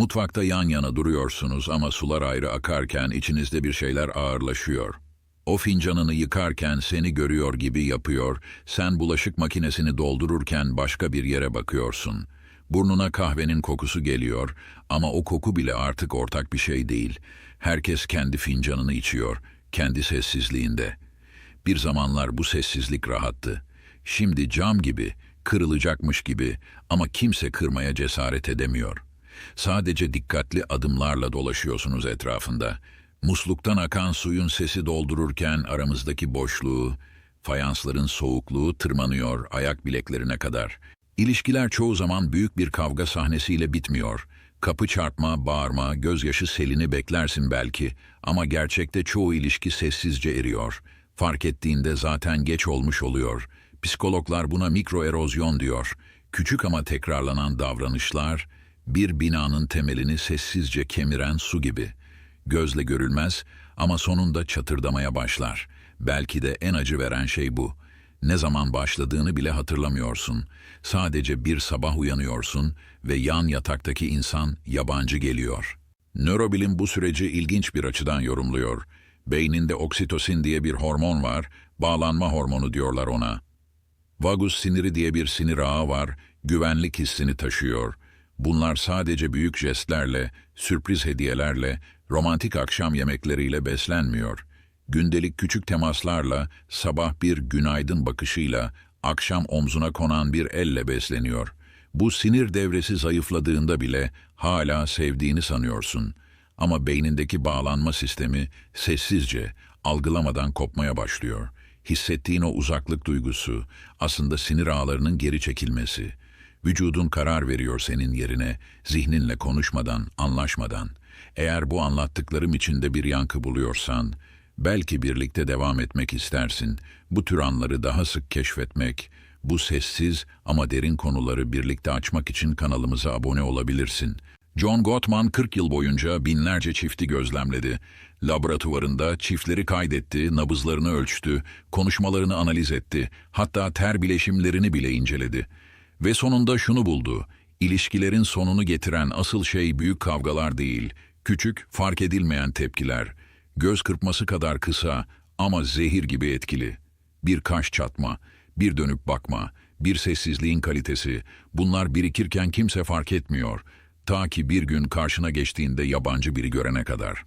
Mutfakta yan yana duruyorsunuz ama sular ayrı akarken içinizde bir şeyler ağırlaşıyor. O fincanını yıkarken seni görüyor gibi yapıyor, sen bulaşık makinesini doldururken başka bir yere bakıyorsun. Burnuna kahvenin kokusu geliyor ama o koku bile artık ortak bir şey değil. Herkes kendi fincanını içiyor, kendi sessizliğinde. Bir zamanlar bu sessizlik rahattı. Şimdi cam gibi, kırılacakmış gibi ama kimse kırmaya cesaret edemiyor. Sadece dikkatli adımlarla dolaşıyorsunuz etrafında. Musluktan akan suyun sesi doldururken aramızdaki boşluğu, fayansların soğukluğu tırmanıyor ayak bileklerine kadar. İlişkiler çoğu zaman büyük bir kavga sahnesiyle bitmiyor. Kapı çarpma, bağırma, gözyaşı selini beklersin belki ama gerçekte çoğu ilişki sessizce eriyor. Fark ettiğinde zaten geç olmuş oluyor. Psikologlar buna mikro erozyon diyor. Küçük ama tekrarlanan davranışlar, bir binanın temelini sessizce kemiren su gibi. Gözle görülmez ama sonunda çatırdamaya başlar. Belki de en acı veren şey bu. Ne zaman başladığını bile hatırlamıyorsun. Sadece bir sabah uyanıyorsun ve yan yataktaki insan yabancı geliyor. Nörobilim bu süreci ilginç bir açıdan yorumluyor. Beyninde oksitosin diye bir hormon var, bağlanma hormonu diyorlar ona. Vagus siniri diye bir sinir ağı var, güvenlik hissini taşıyor. Bunlar sadece büyük jestlerle, sürpriz hediyelerle, romantik akşam yemekleriyle beslenmiyor. Gündelik küçük temaslarla, sabah bir günaydın bakışıyla, akşam omzuna konan bir elle besleniyor. Bu sinir devresi zayıfladığında bile hala sevdiğini sanıyorsun. Ama beynindeki bağlanma sistemi sessizce, algılamadan kopmaya başlıyor. Hissettiğin o uzaklık duygusu aslında sinir ağlarının geri çekilmesi. Vücudun karar veriyor senin yerine, zihninle konuşmadan, anlaşmadan. Eğer bu anlattıklarım içinde bir yankı buluyorsan, belki birlikte devam etmek istersin. Bu tür anları daha sık keşfetmek, bu sessiz ama derin konuları birlikte açmak için kanalımıza abone olabilirsin. John Gottman 40 yıl boyunca binlerce çifti gözlemledi. Laboratuvarında çiftleri kaydetti, nabızlarını ölçtü, konuşmalarını analiz etti, hatta ter bileşimlerini bile inceledi. Ve sonunda şunu buldu. İlişkilerin sonunu getiren asıl şey büyük kavgalar değil, küçük, fark edilmeyen tepkiler. Göz kırpması kadar kısa ama zehir gibi etkili. Bir kaş çatma, bir dönüp bakma, bir sessizliğin kalitesi. Bunlar birikirken kimse fark etmiyor. Ta ki bir gün karşına geçtiğinde yabancı biri görene kadar.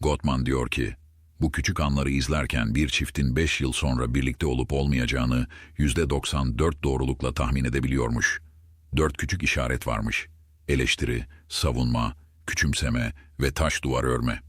Gottman diyor ki, bu küçük anları izlerken bir çiftin 5 yıl sonra birlikte olup olmayacağını %94 doğrulukla tahmin edebiliyormuş. Dört küçük işaret varmış. Eleştiri, savunma, küçümseme ve taş duvar örme.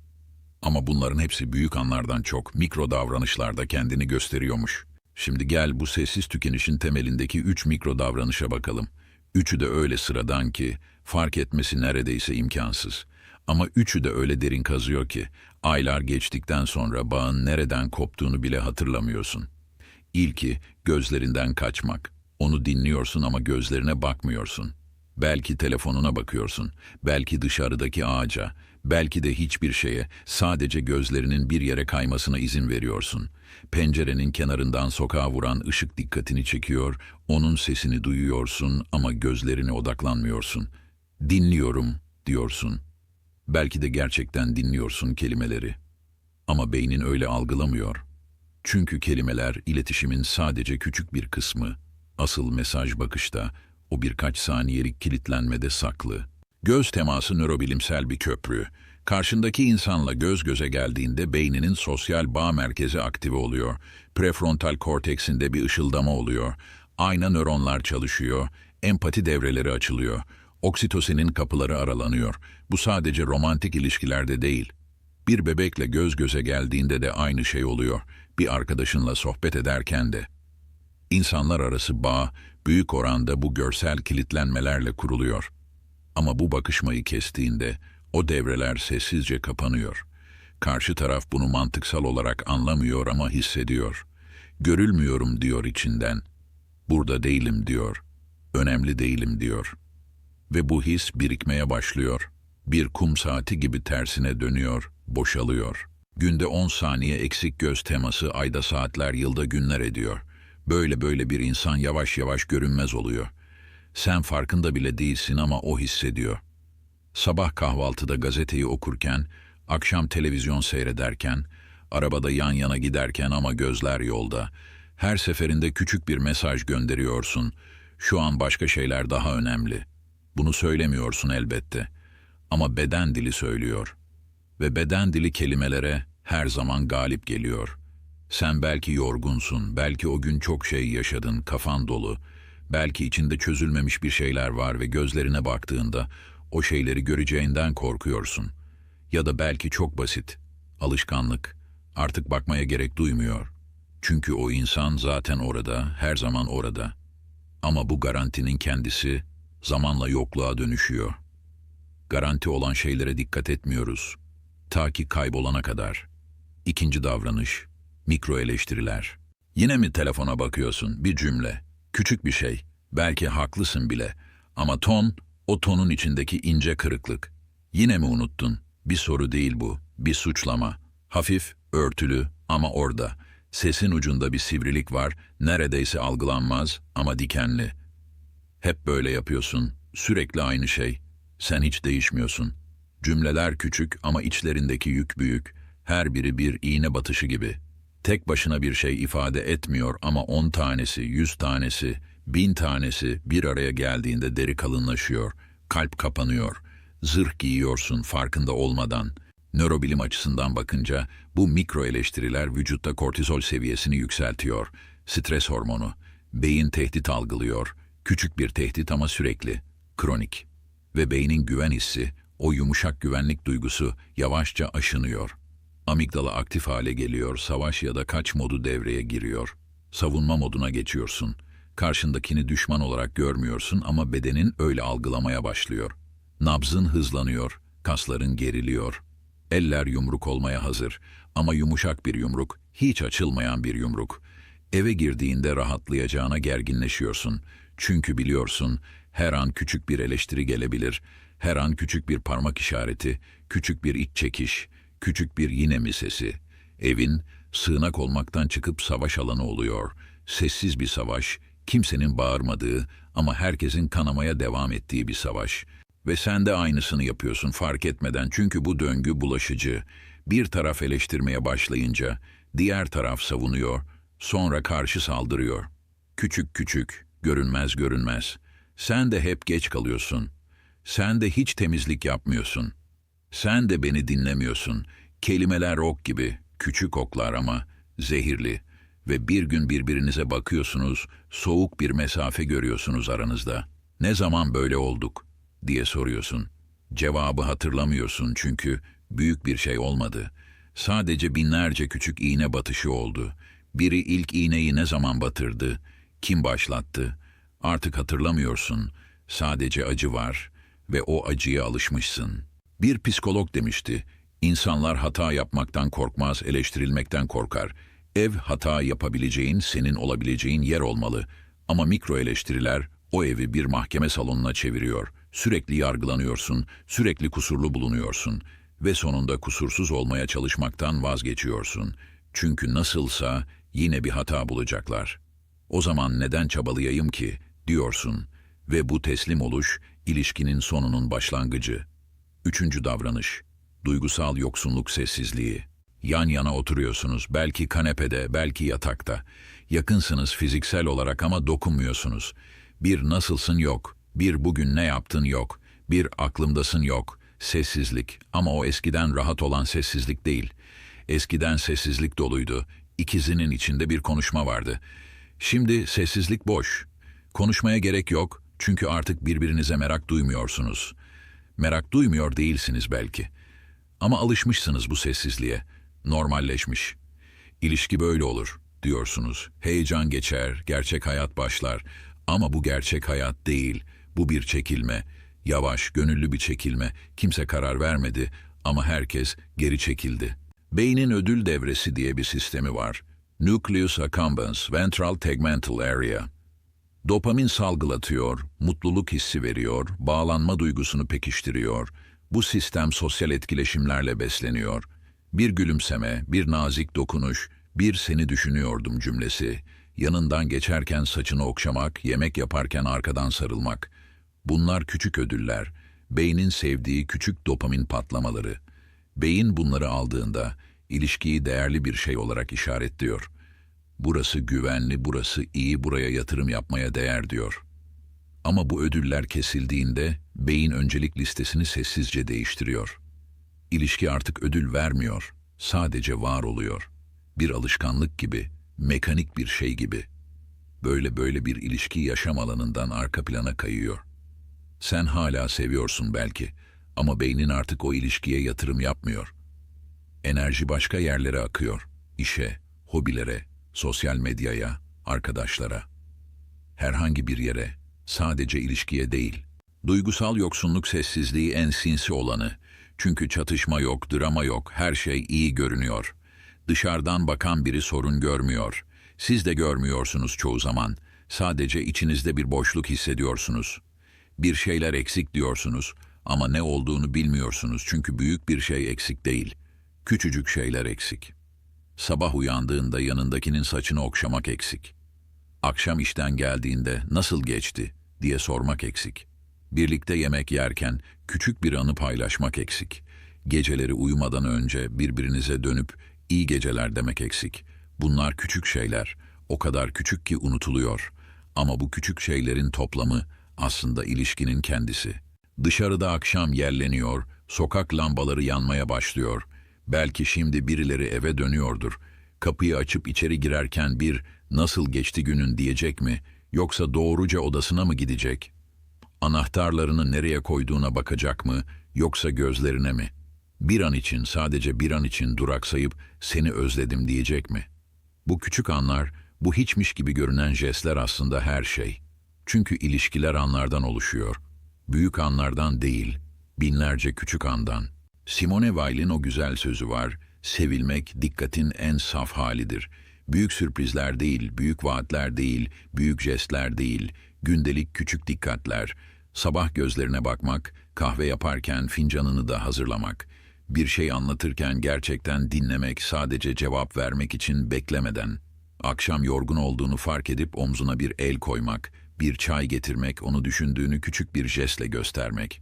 Ama bunların hepsi büyük anlardan çok mikro davranışlarda kendini gösteriyormuş. Şimdi gel bu sessiz tükenişin temelindeki üç mikro davranışa bakalım. Üçü de öyle sıradan ki fark etmesi neredeyse imkansız. Ama üçü de öyle derin kazıyor ki aylar geçtikten sonra bağın nereden koptuğunu bile hatırlamıyorsun. İlki gözlerinden kaçmak. Onu dinliyorsun ama gözlerine bakmıyorsun. Belki telefonuna bakıyorsun, belki dışarıdaki ağaca, belki de hiçbir şeye, sadece gözlerinin bir yere kaymasına izin veriyorsun. Pencerenin kenarından sokağa vuran ışık dikkatini çekiyor, onun sesini duyuyorsun ama gözlerine odaklanmıyorsun. Dinliyorum diyorsun. Belki de gerçekten dinliyorsun kelimeleri. Ama beynin öyle algılamıyor. Çünkü kelimeler iletişimin sadece küçük bir kısmı. Asıl mesaj bakışta, o birkaç saniyelik kilitlenmede saklı. Göz teması nörobilimsel bir köprü. Karşındaki insanla göz göze geldiğinde beyninin sosyal bağ merkezi aktive oluyor. Prefrontal korteksinde bir ışıldama oluyor. Ayna nöronlar çalışıyor. Empati devreleri açılıyor. Oksitosinin kapıları aralanıyor. Bu sadece romantik ilişkilerde değil. Bir bebekle göz göze geldiğinde de aynı şey oluyor. Bir arkadaşınla sohbet ederken de. İnsanlar arası bağ büyük oranda bu görsel kilitlenmelerle kuruluyor. Ama bu bakışmayı kestiğinde o devreler sessizce kapanıyor. Karşı taraf bunu mantıksal olarak anlamıyor ama hissediyor. Görülmüyorum diyor içinden. Burada değilim diyor. Önemli değilim diyor. Ve bu his birikmeye başlıyor. Bir kum saati gibi tersine dönüyor, boşalıyor. Günde 10 saniye eksik göz teması ayda saatler, yılda günler ediyor. Böyle böyle bir insan yavaş yavaş görünmez oluyor. Sen farkında bile değilsin ama o hissediyor. Sabah kahvaltıda gazeteyi okurken, akşam televizyon seyrederken, arabada yan yana giderken ama gözler yolda. Her seferinde küçük bir mesaj gönderiyorsun. Şu an başka şeyler daha önemli. Bunu söylemiyorsun elbette. Ama beden dili söylüyor. Ve beden dili kelimelere her zaman galip geliyor. Sen belki yorgunsun, belki o gün çok şey yaşadın, kafan dolu. Belki içinde çözülmemiş bir şeyler var ve gözlerine baktığında o şeyleri göreceğinden korkuyorsun. Ya da belki çok basit, alışkanlık. Artık bakmaya gerek duymuyor. Çünkü o insan zaten orada, her zaman orada. Ama bu garantinin kendisi zamanla yokluğa dönüşüyor. Garanti olan şeylere dikkat etmiyoruz. Ta ki kaybolana kadar. İkinci davranış, mikro eleştiriler. Yine mi telefona bakıyorsun? Bir cümle, küçük bir şey. Belki haklısın bile. Ama ton, o tonun içindeki ince kırıklık. Yine mi unuttun? Bir soru değil bu, bir suçlama. Hafif, örtülü ama orada. Sesin ucunda bir sivrilik var, neredeyse algılanmaz ama dikenli. Hep böyle yapıyorsun, sürekli aynı şey. Sen hiç değişmiyorsun. Cümleler küçük ama içlerindeki yük büyük. Her biri bir iğne batışı gibi. Tek başına bir şey ifade etmiyor ama on tanesi, yüz tanesi, bin tanesi bir araya geldiğinde deri kalınlaşıyor, kalp kapanıyor, zırh giyiyorsun farkında olmadan. Nörobilim açısından bakınca bu mikro eleştiriler vücutta kortizol seviyesini yükseltiyor. Stres hormonu. Beyin tehdit algılıyor. Küçük bir tehdit ama sürekli. Kronik. Ve beynin güven hissi, o yumuşak güvenlik duygusu yavaşça aşınıyor. Amigdala aktif hale geliyor, savaş ya da kaç modu devreye giriyor. Savunma moduna geçiyorsun. Karşındakini düşman olarak görmüyorsun ama bedenin öyle algılamaya başlıyor. Nabzın hızlanıyor, kasların geriliyor. Eller yumruk olmaya hazır ama yumuşak bir yumruk, hiç açılmayan bir yumruk. Eve girdiğinde rahatlayacağına gerginleşiyorsun. Çünkü biliyorsun her an küçük bir eleştiri gelebilir, her an küçük bir parmak işareti, küçük bir iç çekiş, küçük bir yine mi sesi. Evin sığınak olmaktan çıkıp savaş alanı oluyor. Sessiz bir savaş, kimsenin bağırmadığı ama herkesin kanamaya devam ettiği bir savaş. Ve sen de aynısını yapıyorsun fark etmeden çünkü bu döngü bulaşıcı. Bir taraf eleştirmeye başlayınca diğer taraf savunuyor, sonra karşı saldırıyor. Küçük küçük, görünmez görünmez. Sen de hep geç kalıyorsun. Sen de hiç temizlik yapmıyorsun. Sen de beni dinlemiyorsun. Kelimeler ok gibi, küçük oklar ama zehirli. Ve bir gün birbirinize bakıyorsunuz, soğuk bir mesafe görüyorsunuz aranızda. Ne zaman böyle olduk diye soruyorsun. Cevabı hatırlamıyorsun çünkü büyük bir şey olmadı. Sadece binlerce küçük iğne batışı oldu. Biri ilk iğneyi ne zaman batırdı? Kim başlattı? Artık hatırlamıyorsun. Sadece acı var ve o acıya alışmışsın. Bir psikolog demişti, insanlar hata yapmaktan korkmaz, eleştirilmekten korkar. Ev hata yapabileceğin, senin olabileceğin yer olmalı. Ama mikro eleştiriler o evi bir mahkeme salonuna çeviriyor. Sürekli yargılanıyorsun, sürekli kusurlu bulunuyorsun ve sonunda kusursuz olmaya çalışmaktan vazgeçiyorsun. Çünkü nasılsa yine bir hata bulacaklar. O zaman neden çabalayayım ki diyorsun ve bu teslim oluş ilişkinin sonunun başlangıcı. Üçüncü davranış, duygusal yoksunluk sessizliği. Yan yana oturuyorsunuz, belki kanepede, belki yatakta. Yakınsınız fiziksel olarak ama dokunmuyorsunuz. Bir nasılsın yok, bir bugün ne yaptın yok, bir aklımdasın yok. Sessizlik ama o eskiden rahat olan sessizlik değil. Eskiden sessizlik doluydu, ikizinin içinde bir konuşma vardı. Şimdi sessizlik boş. Konuşmaya gerek yok çünkü artık birbirinize merak duymuyorsunuz. Merak duymuyor değilsiniz belki. Ama alışmışsınız bu sessizliğe. Normalleşmiş. İlişki böyle olur diyorsunuz. Heyecan geçer, gerçek hayat başlar. Ama bu gerçek hayat değil. Bu bir çekilme. Yavaş, gönüllü bir çekilme. Kimse karar vermedi ama herkes geri çekildi. Beynin ödül devresi diye bir sistemi var. Nucleus accumbens ventral tegmental area. Dopamin salgılatıyor, mutluluk hissi veriyor, bağlanma duygusunu pekiştiriyor. Bu sistem sosyal etkileşimlerle besleniyor. Bir gülümseme, bir nazik dokunuş, bir seni düşünüyordum cümlesi. Yanından geçerken saçını okşamak, yemek yaparken arkadan sarılmak. Bunlar küçük ödüller Beynin sevdiği küçük dopamin patlamaları. Beyin bunları aldığında ilişkiyi değerli bir şey olarak işaretliyor. Burası güvenli, burası iyi, buraya yatırım yapmaya değer diyor. Ama bu ödüller kesildiğinde beyin öncelik listesini sessizce değiştiriyor. İlişki artık ödül vermiyor, sadece var oluyor. Bir alışkanlık gibi, mekanik bir şey gibi. Böyle böyle bir ilişki yaşam alanından arka plana kayıyor. Sen hala seviyorsun belki ama beynin artık o ilişkiye yatırım yapmıyor. Enerji başka yerlere akıyor. İşe, hobilere, sosyal medyaya, arkadaşlara. Herhangi bir yere, sadece ilişkiye değil. Duygusal yoksunluk sessizliği en sinsi olanı. Çünkü çatışma yok, drama yok, her şey iyi görünüyor. Dışarıdan bakan biri sorun görmüyor. Siz de görmüyorsunuz çoğu zaman. Sadece içinizde bir boşluk hissediyorsunuz. Bir şeyler eksik diyorsunuz ama ne olduğunu bilmiyorsunuz çünkü büyük bir şey eksik değil. Küçücük şeyler eksik. Sabah uyandığında yanındakinin saçını okşamak eksik. Akşam işten geldiğinde nasıl geçti diye sormak eksik. Birlikte yemek yerken küçük bir anı paylaşmak eksik. Geceleri uyumadan önce birbirinize dönüp iyi geceler demek eksik. Bunlar küçük şeyler, o kadar küçük ki unutuluyor. Ama bu küçük şeylerin toplamı aslında ilişkinin kendisi. Dışarıda akşam yerleniyor, sokak lambaları yanmaya başlıyor. Belki şimdi birileri eve dönüyordur. Kapıyı açıp içeri girerken bir nasıl geçti günün diyecek mi yoksa doğruca odasına mı gidecek? Anahtarlarını nereye koyduğuna bakacak mı yoksa gözlerine mi? Bir an için sadece bir an için duraksayıp seni özledim diyecek mi? Bu küçük anlar, bu hiçmiş gibi görünen jestler aslında her şey. Çünkü ilişkiler anlardan oluşuyor. Büyük anlardan değil, binlerce küçük andan. Simone Weil'in o güzel sözü var, sevilmek dikkatin en saf halidir. Büyük sürprizler değil, büyük vaatler değil, büyük jestler değil, gündelik küçük dikkatler, sabah gözlerine bakmak, kahve yaparken fincanını da hazırlamak, bir şey anlatırken gerçekten dinlemek, sadece cevap vermek için beklemeden, akşam yorgun olduğunu fark edip omzuna bir el koymak, bir çay getirmek, onu düşündüğünü küçük bir jestle göstermek.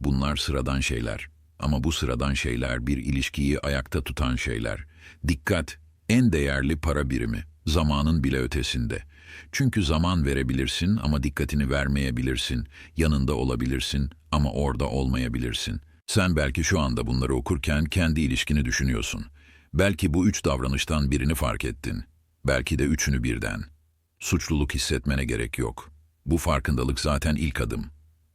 Bunlar sıradan şeyler. Ama bu sıradan şeyler bir ilişkiyi ayakta tutan şeyler. Dikkat, en değerli para birimi, zamanın bile ötesinde. Çünkü zaman verebilirsin ama dikkatini vermeyebilirsin, yanında olabilirsin ama orada olmayabilirsin. Sen belki şu anda bunları okurken kendi ilişkini düşünüyorsun. Belki bu üç davranıştan birini fark ettin. Belki de üçünü birden. Suçluluk hissetmene gerek yok. Bu farkındalık zaten ilk adım.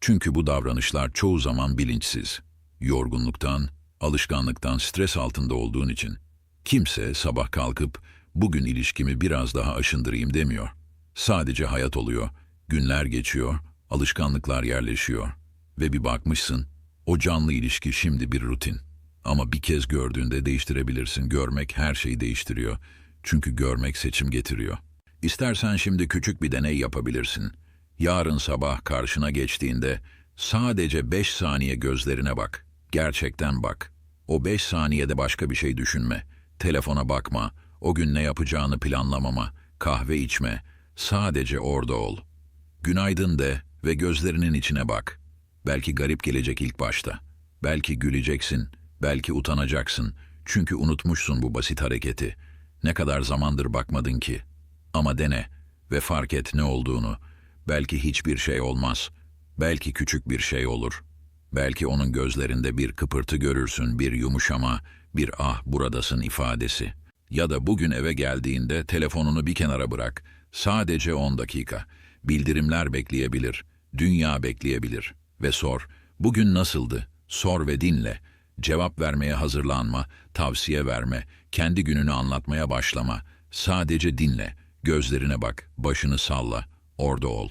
Çünkü bu davranışlar çoğu zaman bilinçsiz. Yorgunluktan, alışkanlıktan, stres altında olduğun için. Kimse sabah kalkıp bugün ilişkimi biraz daha aşındırayım demiyor. Sadece hayat oluyor, günler geçiyor, alışkanlıklar yerleşiyor. Ve bir bakmışsın, o canlı ilişki şimdi bir rutin. Ama bir kez gördüğünde değiştirebilirsin. Görmek her şeyi değiştiriyor. Çünkü görmek seçim getiriyor. İstersen şimdi küçük bir deney yapabilirsin. Yarın sabah karşına geçtiğinde sadece beş saniye gözlerine bak. Gerçekten bak. O beş saniyede başka bir şey düşünme. Telefona bakma. O gün ne yapacağını planlamama. Kahve içme. Sadece orada ol. Günaydın de ve gözlerinin içine bak. Belki garip gelecek ilk başta. Belki güleceksin. Belki utanacaksın. Çünkü unutmuşsun bu basit hareketi. Ne kadar zamandır bakmadın ki. Ama dene ve fark et ne olduğunu. Belki hiçbir şey olmaz. Belki küçük bir şey olur. Belki onun gözlerinde bir kıpırtı görürsün, bir yumuşama, bir ah buradasın ifadesi. Ya da bugün eve geldiğinde telefonunu bir kenara bırak. Sadece 10 dakika. Bildirimler bekleyebilir, dünya bekleyebilir. Ve sor, bugün nasıldı? Sor ve dinle. Cevap vermeye hazırlanma, tavsiye verme, kendi gününü anlatmaya başlama. Sadece dinle, gözlerine bak, başını salla, orada ol.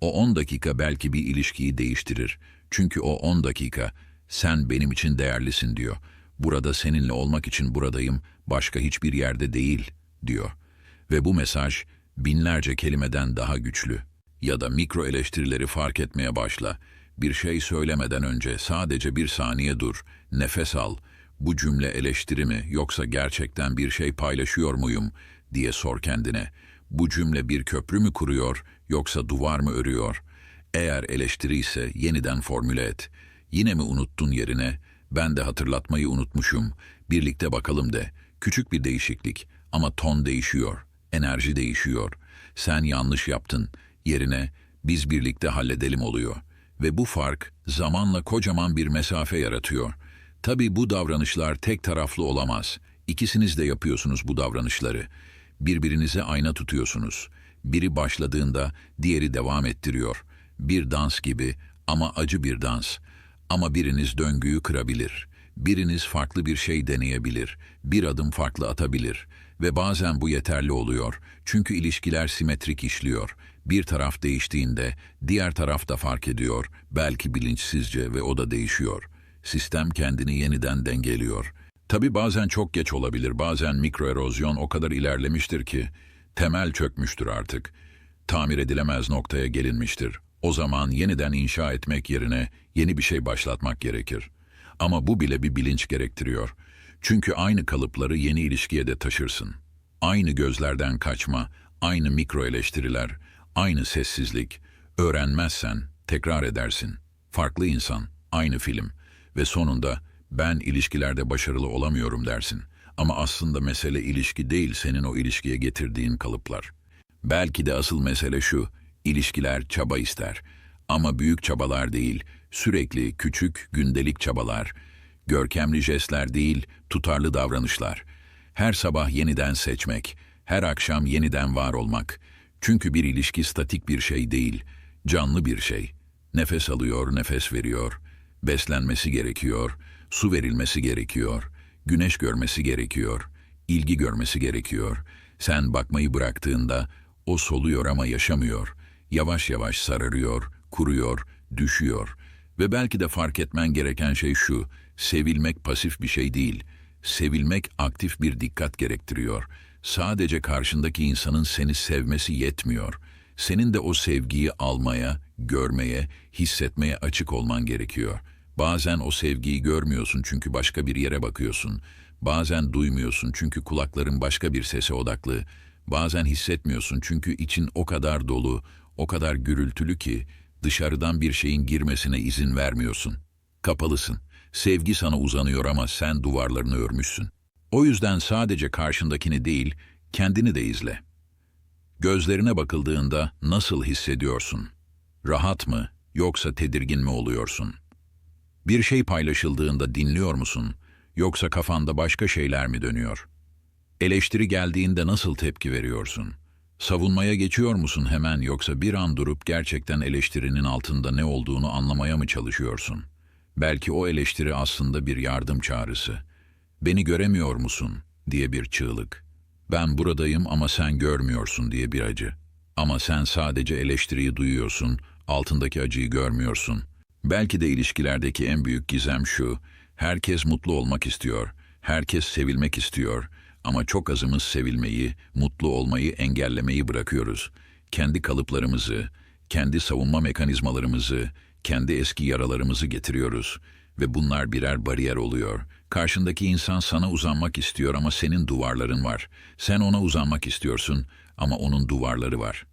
O 10 dakika belki bir ilişkiyi değiştirir. Çünkü o 10 dakika, sen benim için değerlisin diyor. Burada seninle olmak için buradayım, başka hiçbir yerde değil, diyor. Ve bu mesaj binlerce kelimeden daha güçlü. Ya da mikro eleştirileri fark etmeye başla. Bir şey söylemeden önce sadece bir saniye dur, nefes al. Bu cümle eleştiri mi yoksa gerçekten bir şey paylaşıyor muyum diye sor kendine. Bu cümle bir köprü mü kuruyor yoksa duvar mı örüyor? Eğer eleştiri ise yeniden formüle et. Yine mi unuttun yerine? Ben de hatırlatmayı unutmuşum. Birlikte bakalım de. Küçük bir değişiklik ama ton değişiyor. Enerji değişiyor. Sen yanlış yaptın. Yerine biz birlikte halledelim oluyor. Ve bu fark zamanla kocaman bir mesafe yaratıyor. Tabii bu davranışlar tek taraflı olamaz. İkisiniz de yapıyorsunuz bu davranışları. Birbirinize ayna tutuyorsunuz. Biri başladığında diğeri devam ettiriyor. Bir dans gibi ama acı bir dans. Ama biriniz döngüyü kırabilir. Biriniz farklı bir şey deneyebilir. Bir adım farklı atabilir. Ve bazen bu yeterli oluyor. Çünkü ilişkiler simetrik işliyor. Bir taraf değiştiğinde diğer taraf da fark ediyor. Belki bilinçsizce ve o da değişiyor. Sistem kendini yeniden dengeliyor. Tabi bazen çok geç olabilir, bazen mikroerozyon o kadar ilerlemiştir ki temel çökmüştür artık. Tamir edilemez noktaya gelinmiştir. O zaman yeniden inşa etmek yerine yeni bir şey başlatmak gerekir. Ama bu bile bir bilinç gerektiriyor. Çünkü aynı kalıpları yeni ilişkiye de taşırsın. Aynı gözlerden kaçma, aynı mikro eleştiriler, aynı sessizlik. Öğrenmezsen tekrar edersin. Farklı insan, aynı film ve sonunda ben ilişkilerde başarılı olamıyorum dersin. Ama aslında mesele ilişki değil senin o ilişkiye getirdiğin kalıplar. Belki de asıl mesele şu, ilişkiler çaba ister. Ama büyük çabalar değil, sürekli küçük gündelik çabalar. Görkemli jestler değil, tutarlı davranışlar. Her sabah yeniden seçmek, her akşam yeniden var olmak. Çünkü bir ilişki statik bir şey değil, canlı bir şey. Nefes alıyor, nefes veriyor. Beslenmesi gerekiyor, su verilmesi gerekiyor, güneş görmesi gerekiyor, ilgi görmesi gerekiyor. Sen bakmayı bıraktığında o soluyor ama yaşamıyor. Yavaş yavaş sararıyor, kuruyor, düşüyor. Ve belki de fark etmen gereken şey şu, sevilmek pasif bir şey değil. Sevilmek aktif bir dikkat gerektiriyor. Sadece karşındaki insanın seni sevmesi yetmiyor. Senin de o sevgiyi almaya, görmeye, hissetmeye açık olman gerekiyor. Bazen o sevgiyi görmüyorsun çünkü başka bir yere bakıyorsun. Bazen duymuyorsun çünkü kulakların başka bir sese odaklı. Bazen hissetmiyorsun çünkü için o kadar dolu, o kadar gürültülü ki dışarıdan bir şeyin girmesine izin vermiyorsun. Kapalısın. Sevgi sana uzanıyor ama sen duvarlarını örmüşsün. O yüzden sadece karşındakini değil, kendini de izle. Gözlerine bakıldığında nasıl hissediyorsun? Rahat mı yoksa tedirgin mi oluyorsun? Bir şey paylaşıldığında dinliyor musun yoksa kafanda başka şeyler mi dönüyor? Eleştiri geldiğinde nasıl tepki veriyorsun? Savunmaya geçiyor musun hemen yoksa bir an durup gerçekten eleştirinin altında ne olduğunu anlamaya mı çalışıyorsun? Belki o eleştiri aslında bir yardım çağrısı. Beni göremiyor musun diye bir çığlık. Ben buradayım ama sen görmüyorsun diye bir acı. Ama sen sadece eleştiriyi duyuyorsun, altındaki acıyı görmüyorsun. Belki de ilişkilerdeki en büyük gizem şu, herkes mutlu olmak istiyor, herkes sevilmek istiyor ama çok azımız sevilmeyi, mutlu olmayı engellemeyi bırakıyoruz. Kendi kalıplarımızı, kendi savunma mekanizmalarımızı, kendi eski yaralarımızı getiriyoruz ve bunlar birer bariyer oluyor. Karşındaki insan sana uzanmak istiyor ama senin duvarların var. Sen ona uzanmak istiyorsun ama onun duvarları var.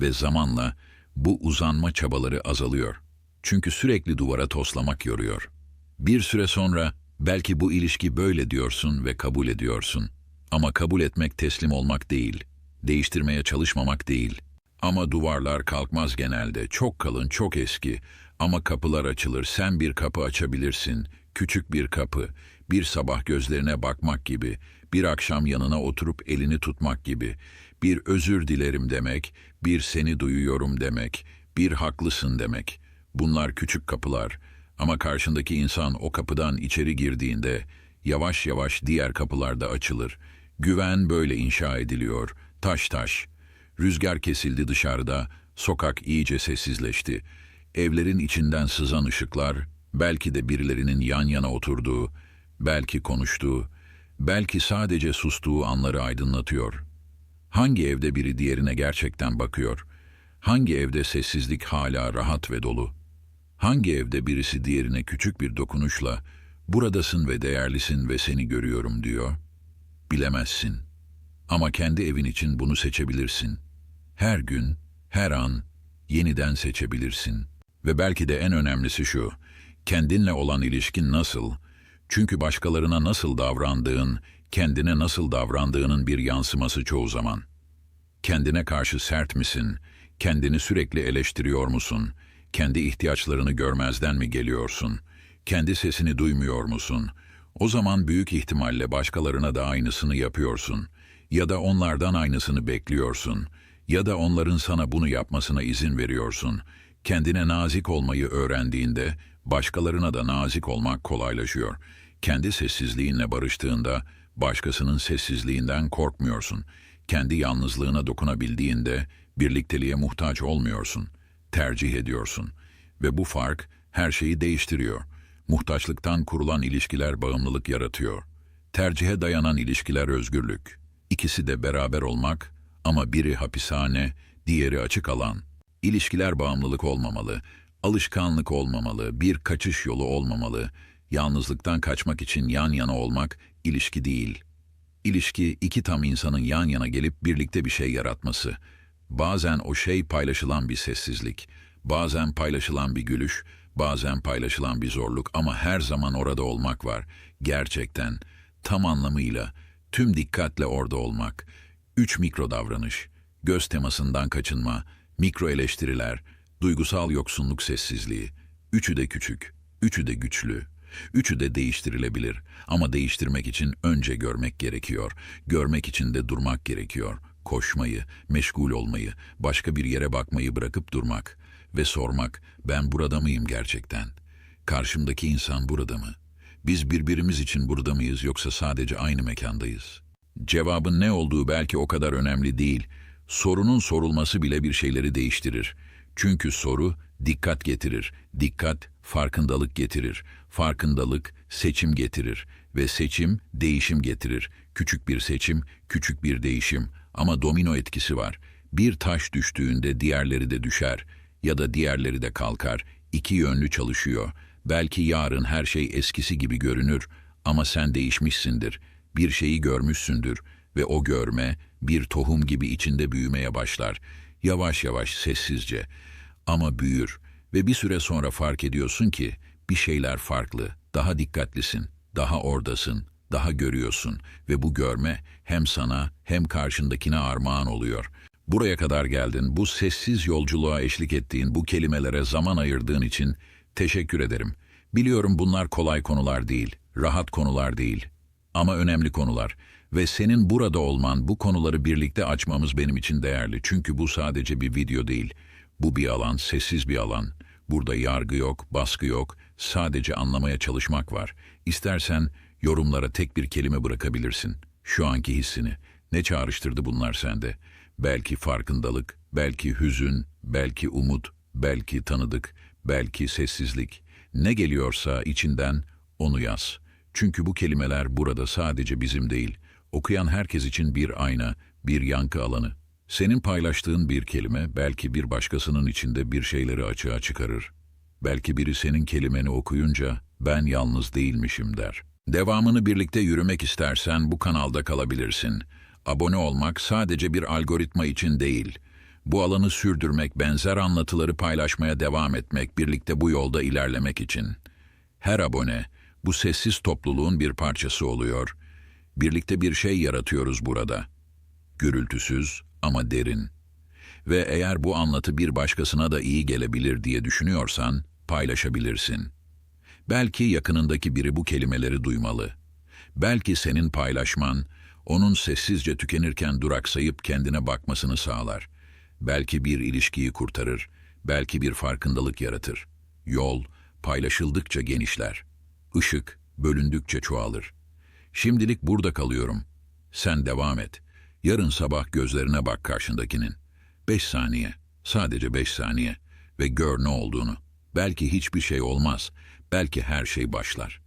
Ve zamanla bu uzanma çabaları azalıyor. Çünkü sürekli duvara toslamak yoruyor. Bir süre sonra belki bu ilişki böyle diyorsun ve kabul ediyorsun. Ama kabul etmek teslim olmak değil, değiştirmeye çalışmamak değil. Ama duvarlar kalkmaz genelde, çok kalın, çok eski. Ama kapılar açılır, sen bir kapı açabilirsin, küçük bir kapı, bir sabah gözlerine bakmak gibi, bir akşam yanına oturup elini tutmak gibi, bir özür dilerim demek, bir seni duyuyorum demek, bir haklısın demek. Bunlar küçük kapılar ama karşındaki insan o kapıdan içeri girdiğinde yavaş yavaş diğer kapılar da açılır. Güven böyle inşa ediliyor, taş taş. Rüzgar kesildi dışarıda, sokak iyice sessizleşti. Evlerin içinden sızan ışıklar, belki de birilerinin yan yana oturduğu, belki konuştuğu, belki sadece sustuğu anları aydınlatıyor. Hangi evde biri diğerine gerçekten bakıyor? Hangi evde sessizlik hala rahat ve dolu? Hangi evde birisi diğerine küçük bir dokunuşla buradasın ve değerlisin ve seni görüyorum diyor? Bilemezsin. Ama kendi evin için bunu seçebilirsin. Her gün, her an, yeniden seçebilirsin. Ve belki de en önemlisi şu, kendinle olan ilişkin nasıl? Çünkü başkalarına nasıl davrandığın, kendine nasıl davrandığının bir yansıması çoğu zaman. Kendine karşı sert misin? Kendini sürekli eleştiriyor musun? Kendi ihtiyaçlarını görmezden mi geliyorsun? Kendi sesini duymuyor musun? O zaman büyük ihtimalle başkalarına da aynısını yapıyorsun. Ya da onlardan aynısını bekliyorsun. Ya da onların sana bunu yapmasına izin veriyorsun. Kendine nazik olmayı öğrendiğinde başkalarına da nazik olmak kolaylaşıyor. Kendi sessizliğinle barıştığında başkasının sessizliğinden korkmuyorsun. Kendi yalnızlığına dokunabildiğinde birlikteliğe muhtaç olmuyorsun. Tercih ediyorsun. Ve bu fark her şeyi değiştiriyor. Muhtaçlıktan kurulan ilişkiler bağımlılık yaratıyor. Tercihe dayanan ilişkiler özgürlük. İkisi de beraber olmak ama biri hapishane, diğeri açık alan. İlişkiler bağımlılık olmamalı, alışkanlık olmamalı, bir kaçış yolu olmamalı. Yalnızlıktan kaçmak için yan yana olmak ilişki değil. İlişki iki tam insanın yan yana gelip birlikte bir şey yaratması. Bazen o şey paylaşılan bir sessizlik, bazen paylaşılan bir gülüş, bazen paylaşılan bir zorluk ama her zaman orada olmak var. Gerçekten, tam anlamıyla, tüm dikkatle orada olmak. Üç mikro davranış, göz temasından kaçınma, mikro eleştiriler, duygusal yoksunluk sessizliği. Üçü de küçük, üçü de güçlü. Üçü de değiştirilebilir ama değiştirmek için önce görmek gerekiyor. Görmek için de durmak gerekiyor. Koşmayı, meşgul olmayı, başka bir yere bakmayı bırakıp durmak ve sormak, ben burada mıyım gerçekten? Karşımdaki insan burada mı? Biz birbirimiz için burada mıyız yoksa sadece aynı mekandayız? Cevabın ne olduğu belki o kadar önemli değil. Sorunun sorulması bile bir şeyleri değiştirir. Çünkü soru dikkat getirir. Dikkat farkındalık getirir. Farkındalık seçim getirir ve seçim değişim getirir. Küçük bir seçim, küçük bir değişim ama domino etkisi var. Bir taş düştüğünde diğerleri de düşer ya da diğerleri de kalkar. İki yönlü çalışıyor. Belki yarın her şey eskisi gibi görünür ama sen değişmişsindir. Bir şeyi görmüşsündür ve o görme bir tohum gibi içinde büyümeye başlar. Yavaş yavaş sessizce ama büyür ve bir süre sonra fark ediyorsun ki bir şeyler farklı, daha dikkatlisin, daha oradasın, daha görüyorsun ve bu görme hem sana hem karşındakine armağan oluyor. Buraya kadar geldin, bu sessiz yolculuğa eşlik ettiğin, bu kelimelere zaman ayırdığın için teşekkür ederim. Biliyorum bunlar kolay konular değil, rahat konular değil ama önemli konular ve senin burada olman, bu konuları birlikte açmamız benim için değerli. Çünkü bu sadece bir video değil. Bu bir alan, sessiz bir alan. Burada yargı yok, baskı yok, sadece anlamaya çalışmak var. İstersen yorumlara tek bir kelime bırakabilirsin. Şu anki hissini. Ne çağrıştırdı bunlar sende? Belki farkındalık, belki hüzün, belki umut, belki tanıdık, belki sessizlik. Ne geliyorsa içinden onu yaz. Çünkü bu kelimeler burada sadece bizim değil, okuyan herkes için bir ayna, bir yankı alanı. Senin paylaştığın bir kelime belki bir başkasının içinde bir şeyleri açığa çıkarır. Belki biri senin kelimeni okuyunca ben yalnız değilmişim der. Devamını birlikte yürümek istersen bu kanalda kalabilirsin. Abone olmak sadece bir algoritma için değil. Bu alanı sürdürmek, benzer anlatıları paylaşmaya devam etmek, birlikte bu yolda ilerlemek için. Her abone bu sessiz topluluğun bir parçası oluyor. Birlikte bir şey yaratıyoruz burada. Gürültüsüz ama derin. Ve eğer bu anlatı bir başkasına da iyi gelebilir diye düşünüyorsan paylaşabilirsin. Belki yakınındaki biri bu kelimeleri duymalı. Belki senin paylaşman onun sessizce tükenirken duraksayıp kendine bakmasını sağlar. Belki bir ilişkiyi kurtarır, belki bir farkındalık yaratır. Yol paylaşıldıkça genişler. Işık bölündükçe çoğalır. Şimdilik burada kalıyorum. Sen devam et. Yarın sabah gözlerine bak karşındakinin. Beş saniye, sadece beş saniye ve gör ne olduğunu. Belki hiçbir şey olmaz, belki her şey başlar.''